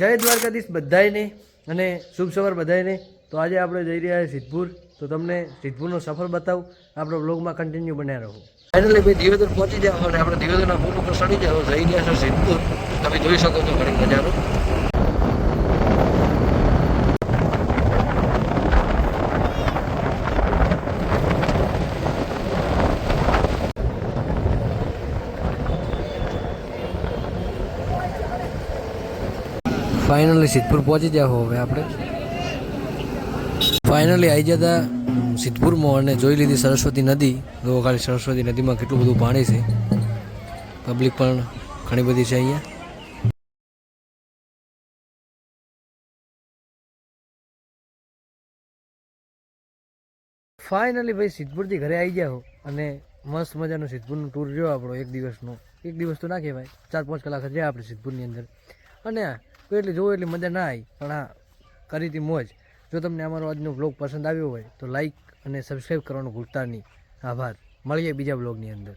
જય દ્વારકાધીશ બધાયને અને શુભ સવાર બધાયને. તો આજે આપણે જઈ રહ્યા છીએ સિદ્ધપુર. તો તમને સિદ્ધપુરનો સફર બતાવું. આપણો બ્લોગમાં કન્ટિન્યુ બન્યા રહો. ફાઇનલી ભાઈ દિવેદર પહોંચી જાવ અને આપણે દિવેદરના પુલ ઉપર ચડી જાવ જઈ રહ્યા છો સિદ્ધપુર. તમે જોઈ શકો છો ઘણી નજારો ફાઇનલી સિદ્ધપુર પહોંચી જાઓ હવે આપણે. ફાઇનલી આવી જતા સિદ્ધપુરમાં અને જોઈ લીધી સરસ્વતી નદી. તો ખાલી સરસ્વતી નદીમાં કેટલું બધું પાણી છે. પબ્લિક પણ ઘણી બધી છે અહીંયા. ફાઇનલી ભાઈ સિદ્ધપુરથી ઘરે આવી ગયા હો અને મસ્ત મજાનું સિદ્ધપુરનો ટૂર રહ્યો આપણો એક દિવસનો. એક દિવસ તો ના કહેવાય, ચાર પાંચ કલાક જ રહ્યા આપણે સિદ્ધપુરની અંદર. અને આ એટલી જોવો એટલી મજા ના આવી. પણ હા, કરી હતી મોજ. જો તમને અમારો આજનો બ્લોગ પસંદ આવ્યો હોય તો લાઈક અને સબસ્ક્રાઈબ કરવાનું ભૂલતા નહીં. આભાર. મળીએ બીજા બ્લોગની અંદર.